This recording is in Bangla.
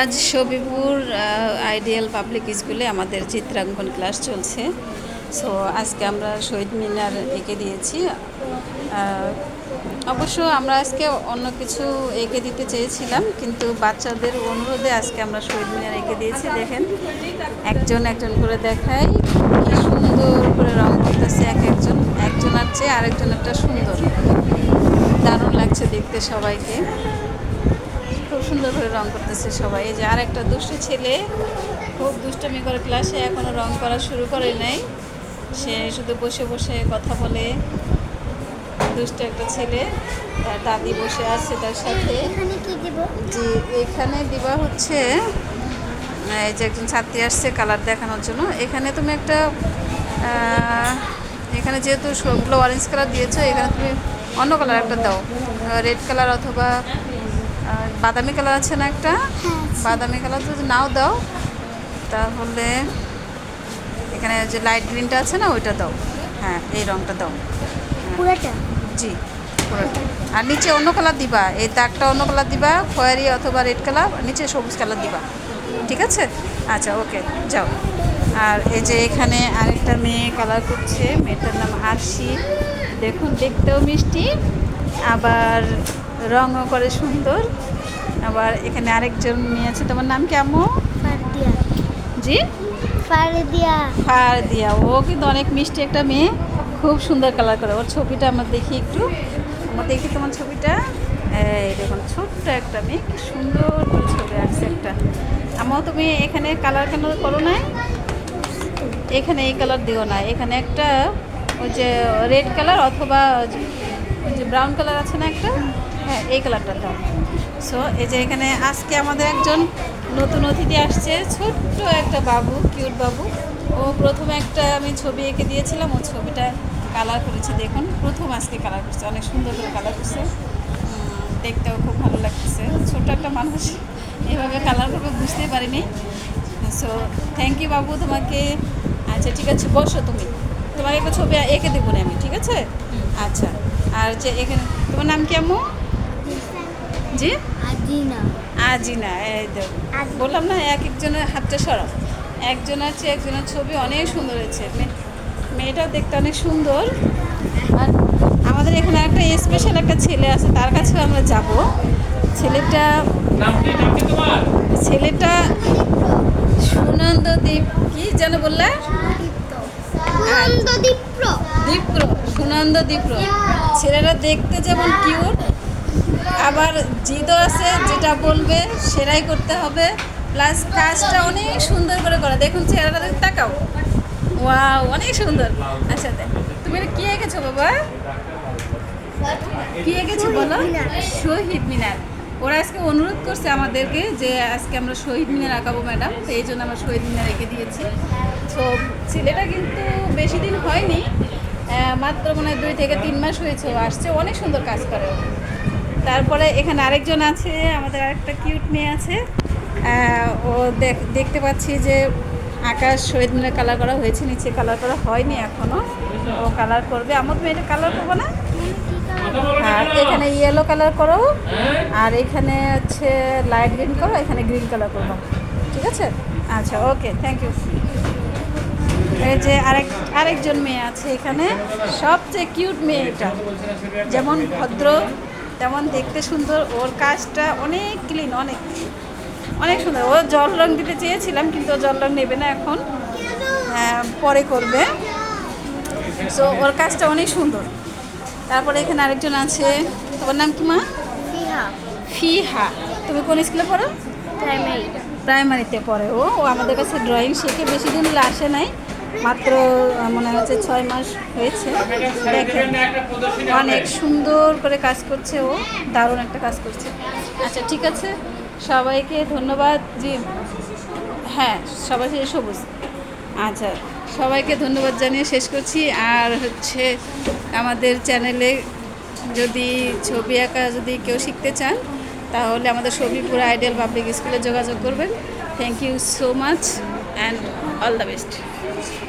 আজ সবিপুর আইডিয়াল পাবলিক স্কুলে আমাদের চিত্রাঙ্কন ক্লাস চলছে। সো আজকে আমরা শহীদ মিনার এঁকে দিয়েছি। অবশ্য আমরা আজকে অন্য কিছু এঁকে দিতে চেয়েছিলাম, কিন্তু বাচ্চাদের অনুরোধে আজকে আমরা শহীদ মিনার এঁকে দিয়েছি। দেখেন, একজন একজন করে দেখাই। কি সুন্দর করে রং করতেছে এক একজন একজন একজনের চেয়ে আরেকজনেরটা সুন্দর। দারুণ লাগছে দেখতে সবাইকে। সুন্দর করে রং করতেছে সবাই। এই যে আর একটা দুষ্ট ছেলে খুব দুষ্টামি করে ক্লাসে এখনও রং করা শুরু করে নাই। সে শুধু বসে বসে কথা বলে। দুষ্ট একটা ছেলে তার দাদি বসে আছে তার সাথে। এখানে যে এখানে দিবা হচ্ছে এই যে একজন ছাত্রী আসছে কালার দেখানোর জন্য। এখানে তুমি একটা এখানে যেহেতু সবগুলো অরেঞ্জ কালার দিয়েছ এখানে তুমি অন্য কালার একটা দাও। রেড কালার অথবা বাদামি কালার আছে না একটা? হ্যাঁ বাদামি কালার যদি নাও দাও। তাহলে এখানে যে লাইট গ্রিনটা আছে না ওইটা দাও। হ্যাঁ এই রংটা দাও। পুরোটা? জি পুরোটা। আর নিচে অন্য কালার দিবা। এই দাগটা অন্য কালার দিবা খয়েরি অথবা রেড কালার নিচে সবুজ কালার দিবা। ঠিক আছে? আচ্ছা ওকে যাও। আর এই যে এখানে আরেকটা মেয়ে কালার করছে মেয়েটার নাম আরশি। দেখুন দেখতেও মিষ্টি। আবার রঙও করে সুন্দর। আবার এখানে আরেকজন মেয়ে আছে তোমার নাম কেমন ফারদিয়া। জি? ফারদিয়া। ফার দিয়া ও কিন্তু অনেক মিষ্টি একটা মেয়ে। খুব সুন্দর কালার করে। ওর ছবিটা আমরা দেখি একটু। আমরা দেখি তোমার ছবিটা। এই দেখুন ছোট্ট একটা মেয়ে কি সুন্দর করে ছবি আঁকছে একটা। আমার তুমি এখানে কালার কেন করো না এখানে এই কালার দিও না। এখানে একটা ওই যে রেড কালার অথবা ওই যে ব্রাউন কালার আছে না একটা? হ্যাঁ এই কালারটা দাও। সো এই যে এখানে আজকে আমাদের একজন নতুন অতিথি আসছে ছোট্ট একটা বাবু কিউট বাবু। ও প্রথমে একটা আমি ছবি এঁকে দিয়েছিলাম ও ছবিটা কালার করেছে দেখুন। প্রথম আজকে কালার করছে অনেক সুন্দর করে কালার করছে। দেখতেও খুব ভালো লাগতেছে। ছোট একটা মানুষ এভাবে কালার করবে বুঝতেই পারিনি। সো থ্যাংক ইউ বাবু তোমাকে। আচ্ছা ঠিক আছে বসো তুমি। তোমাকে একটা ছবি এঁকে দেবো না আমি ঠিক আছে? আচ্ছা আর যে এখানে তোমার নাম কেমন জি? আজিনা। আজি না এই দেখো বললাম না এক একজনের হাতটা সরাও। একজনের চেয়ে একজনের ছবি অনেক সুন্দর হয়েছে। মেয়ে- মেয়েটাও দেখতে অনেক সুন্দর। আর আমাদের এখানে একটা স্পেশাল একটা ছেলে আছে তার কাছেও আমরা যাব। ছেলেটা ছেলেটা সুনন্দ দ্বীপ কি যেন বললে? সুনন্দ দীপ্র। দীপ্র সুনন্দ দীপ্র। ছেলেটা দেখতে যেমন কিউট আবার জিদও আছে যেটা বলবে সেটাই করতে হবে। প্লাস কাজটা অনেক সুন্দর করে করে। দেখুন চেহারাটা দেখে তাকাও। ওয়াও অনেক সুন্দর। আচ্ছা দেখ তুমি কি এঁকেছো বাবা? কি এঁকেছো বলো? শহীদ মিনার। ওরা আজকে অনুরোধ করছে আমাদেরকে যে আজকে আমরা শহীদ মিনার আঁকাবো ম্যাডাম। তো এই জন্য আমরা শহীদ মিনার এঁকে দিয়েছি। তো ছেলেটা কিন্তু বেশি দিন হয়নি। মাত্র মনে হয় দুই থেকে তিন মাস হয়েছে। আসছে অনেক সুন্দর কাজ করে। তারপরে এখানে আরেকজন আছে, আমাদের আরেকটা কিউট মেয়ে আছে। ও দেখ- দেখতে পাচ্ছি যে আকাশ শহীদ মিনার কালার করা হয়েছে, নিচে কালার করা হয়নি এখনও। ও কালার করবে। আমার তুমি এটা কালার করব না? আর এখানে ইয়েলো কালার করো। আর এখানে হচ্ছে লাইট গ্রিন করো, এখানে গ্রিন কালার করব। ঠিক আছে? আচ্ছা ওকে থ্যাংক ইউ এই যে আরেক আরেকজন মেয়ে আছে এখানে। সবচেয়ে কিউট মেয়ে এটা যেমন ভদ্র তেমন দেখতে সুন্দর ওর কাজটা অনেক ক্লিন অনেক অনেক সুন্দর। ও জল রং দিতে চেয়েছিলাম কিন্তু ও জল রং নেবে না এখন। হ্যাঁ, পরে করবে। সো ওর কাজটা অনেক সুন্দর। তারপরে এখানে আরেকজন আছে। তোমার নাম কি মা? ফিহা। তুমি কোন স্কুলে পড়ো? প্রাইমারি প্রাইমারিতে পড়ে ও। ও আমাদের কাছে ড্রয়িং শিখে বেশি দিন আসে নাই। মাত্র মনে হচ্ছে ছয় মাস হয়েছে। দেখেন, অনেক সুন্দর করে কাজ করছে ও, দারুণ একটা কাজ করছে। আচ্ছা ঠিক আছে, সবাইকে ধন্যবাদ জি হ্যাঁ সবাই সবুজ। আচ্ছা সবাইকে ধন্যবাদ জানিয়ে শেষ করছি। আর হচ্ছে আমাদের চ্যানেলে যদি ছবি আঁকা যদি কেউ শিখতে চান, তাহলে আমাদের ছবিপুর আইডিয়াল পাবলিক স্কুলে যোগাযোগ করবেন। Thank you so much and all the best Thank you.